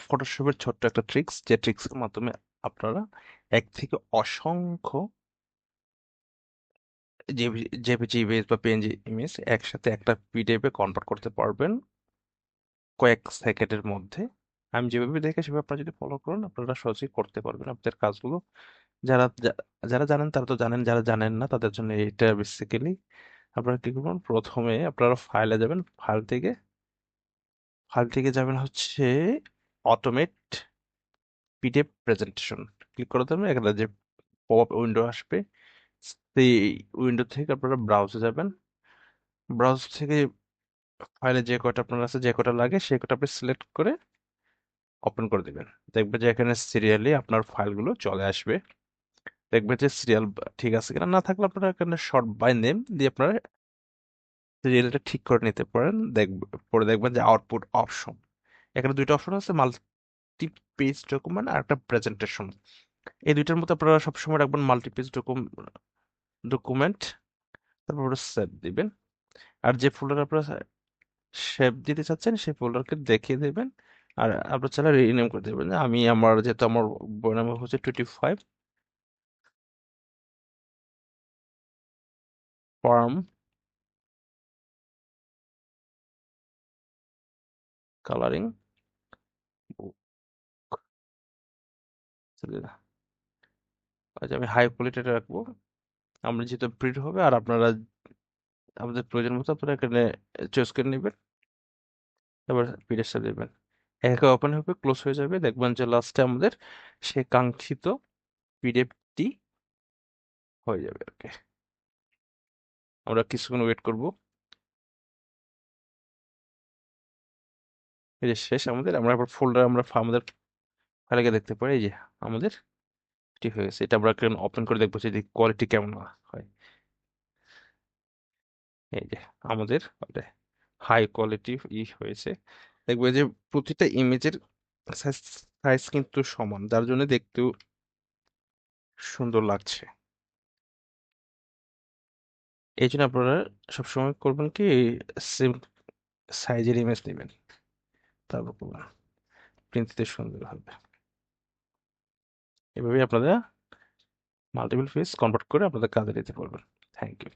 ফটোশপের ছোট্ট একটা ট্রিক্স যে ট্রিক্সের মাধ্যমে আপনারা এক থেকে অসংখ্য জেপিজি ইমেজ বা পিএনজি ইমেজ একসাথে একটা পিডিএফে কনভার্ট করতে পারবেন কয়েক সেকেন্ডের মধ্যে। আমি যেভাবে দেখে সেভাবে আপনারা যদি ফলো করেন, আপনারা সহজেই করতে পারবেন আপনাদের কাজগুলো। যারা যারা জানেন তারা তো জানেন, যারা জানেন না তাদের জন্য এটা বেসিক্যালি আপনারা কি করবেন, প্রথমে আপনারা ফাইলে যাবেন। ফাইল থেকে ফাইল থেকে যাবেন হচ্ছে অটোমেট পিডিএফ প্রেজেন্টেশন ক্লিক করে দেবেন, এখানে যে পপ আপ উইন্ডো আসবে, সেই উইন্ডো থেকে আপনারা ব্রাউজে যাবেন। ব্রাউজ থেকে ফাইলে যে কটা আপনার আছে, যে কটা লাগে, সেই কটা আপনি সিলেক্ট করে ওপেন করে দেবেন। দেখবেন যে এখানে সিরিয়ালি আপনার ফাইলগুলো চলে আসবে। দেখবেন যে সিরিয়াল ঠিক আছে কিনা। না থাকলে আপনারা এখানে শর্ট বাই নেম দিয়ে আপনারা সিরিয়ালটা ঠিক করে নিতে পারেন। দেখবেন পরে দেখবেন যে আউটপুট অপশন এখানে দুইটা অপশন আছে মাল্টি পেজ ডকুমেন্ট আর একটা প্রেজেন্টেশন এই দুইটার মধ্যে আপনারা সবসময় রাখবেন মাল্টি পেজ ডকুমেন্ট তারপর সেভ দিবেন। আর যে ফোল্ডার আপনারা সেভ দিতে চাচ্ছেন, সেই ফোল্ডারকে দেখিয়ে দেবেন। আর আপনার চাইলে রিনেম করে দেবেন। আমি আমার, যেহেতু আমার বই নাম্বার হচ্ছে টোয়েন্টি ফাইভ ফার্ম কালারিং আচ্ছা আমি হাই কোয়ালিটিটা রাখব। আমরা যেহেতু প্রিন্ট হবে আর আপনারা আপনাদের প্রয়োজন মতো আপনারা এখানে চয়েস করে নেবেন। তারপর পিডিএফটা দেবেন। একা ওপেন হবে ক্লোজ হয়ে যাবে। দেখবেন যে লাস্টে আমাদের সে কাঙ্ক্ষিত পিডিএফটি হয়ে যাবে ওকে আমরা কিছুক্ষণ ওয়েট করব। এই শেষ আমাদের, আমরা আবার ফোল্ডার আমরা আমাদের ফাইলে দেখতে পারি যে আমাদের এটি হয়ে গেছে। এটা আমরা ওপেন করে দেখব যে কোয়ালিটি কেমন হয়। এই যে আমাদের হাই কোয়ালিটি ই হয়েছে। দেখবে যে প্রতিটা ইমেজের সাইজ কিন্তু সমান, যার জন্য দেখতেও সুন্দর লাগছে। এই জন্য আপনারা সবসময় করবেন কি সেম সাইজের ইমেজ নেবেন। তারপর করবেন। প্রিন্ট দিতে সুন্দর হবে। এভাবেই আপনারা মাল্টিপল ফেস কনভার্ট করে আপনাদের কাজে দিতে পারবেন থ্যাংক ইউ